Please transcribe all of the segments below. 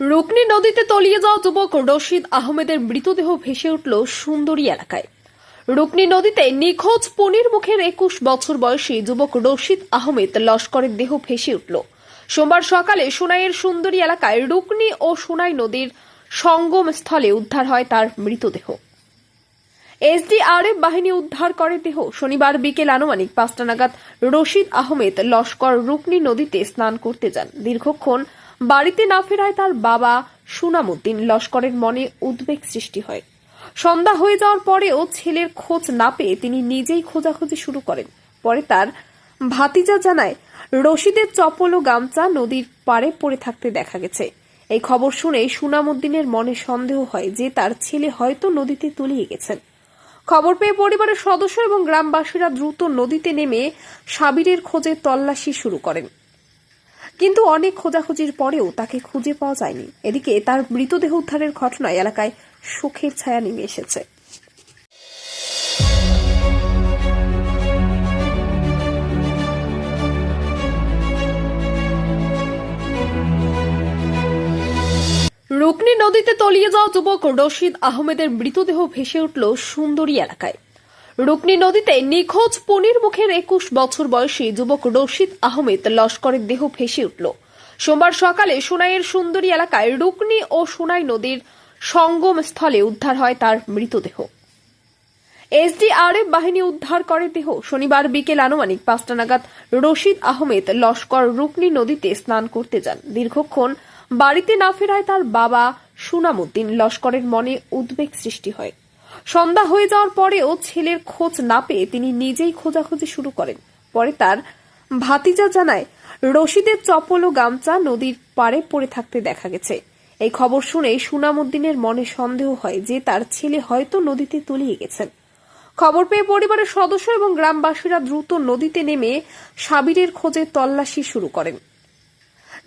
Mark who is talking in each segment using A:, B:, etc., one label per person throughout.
A: রুকনি নদীতে তলিয়ে যাওয়া যুবক রশিদ আহমেদের মৃতদেহ ভেসে উঠল সুন্দরী এলাকায়। রুকনি নদীতে নিখোঁজ পনির মুখের একুশ বছর বয়সী যুবক রশিদ আহমেদ লস্করের দেহ ভেসে উঠল। সোমবার সকালে সোনাইয়ের সুন্দরী এলাকায় রুকনি ও সোনাই নদীর সঙ্গম স্থলে উদ্ধার হয় তার মৃতদেহ। এসডিআরএফ বাহিনী উদ্ধার করে দেহ। শনিবার বিকেল আনুমানিক পাঁচটা নাগাদ রশিদ আহমেদ লস্কর রুকনি নদীতে স্নান করতে যান। দীর্ঘক্ষণ বাড়িতে না ফেরায় তার বাবা সুনামুদ্দিন লস্করের মনে উদ্বেগ সৃষ্টি হয়। সন্ধ্যা হয়ে যাওয়ার পরেও ছেলের খোঁজ না পেয়ে তিনি নিজেই খোঁজাখুঁজি শুরু করেন। পরে তার ভাতিজা জানায়, রশিদের চপল ও গামছা নদীর পাড়ে পড়ে থাকতে দেখা গেছে। এই খবর শুনে সুনামুদ্দিনের মনে সন্দেহ হয় যে তার ছেলে হয়তো নদীতে তলিয়ে গেছেন। খবর পেয়ে পরিবারের সদস্য এবং গ্রামবাসীরা দ্রুত নদীতে নেমে সাবিরের খোঁজে তল্লাশি শুরু করেন। কিন্তু অনেক খোঁজাখুঁজির পরেও তাকে খুঁজে পাওয়া যায়নি। এদিকে তার মৃতদেহ উদ্ধারের ঘটনায় এলাকায় সুখের ছায়া নেমে এসেছে। রুকনি নদীতে তলিয়ে যাওয়া যুবক রশিদ আহমেদের মৃতদেহ ভেসে উঠল সুন্দরী এলাকায়। রুকনি নদীতে নিখোঁজ পনির মুখের একুশ বছর বয়সী যুবক রশিদ আহমেদ লস্করের দেহ ভেসে উঠল। সোমবার সকালে সোনাইয়ের সুন্দরী এলাকায় রুকনি ও সোনাই নদীর সঙ্গম স্থলে উদ্ধার হয় তার মৃতদেহ। এসডিআরএফ বাহিনী উদ্ধার করে দেহ। শনিবার বিকেল আনুমানিক পাঁচটা নাগাদ রশিদ আহমেদ লস্কর রুকনি নদীতে স্নান করতে যান। দীর্ঘক্ষণ বাড়িতে না ফেরায় তার বাবা সুনামুদ্দিন। লস্করের মনে উদ্বেগ সৃষ্টি হয়। সন্ধ্যা হয়ে যাওয়ার পরেও ছেলের খোঁজ না পেয়ে তিনি নিজেই খোঁজাখুঁজি শুরু করেন। পরে তার ভাতিজা জানায়, রশিদের চপল ও গামছা নদীর পাড়ে পড়ে থাকতে দেখা গেছে। এই খবর শুনে সুনামুদ্দিনের মনে সন্দেহ হয় যে তার ছেলে হয়তো নদীতে তলিয়ে গেছেন। খবর পেয়ে পরিবারের সদস্য এবং গ্রামবাসীরা দ্রুত নদীতে নেমে সাবিরের খোঁজে তল্লাশি শুরু করেন।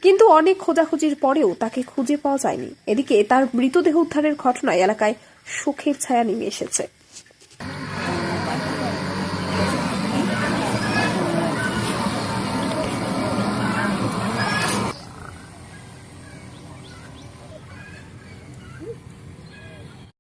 A: কিন্তু অনেক খোঁজাখুঁজির পরেও তাকে খুঁজে পাওয়া যায়নি। এদিকে তার মৃতদেহ উদ্ধারের ঘটনায় এলাকায় সুখের ছায়া নেমে এসেছে।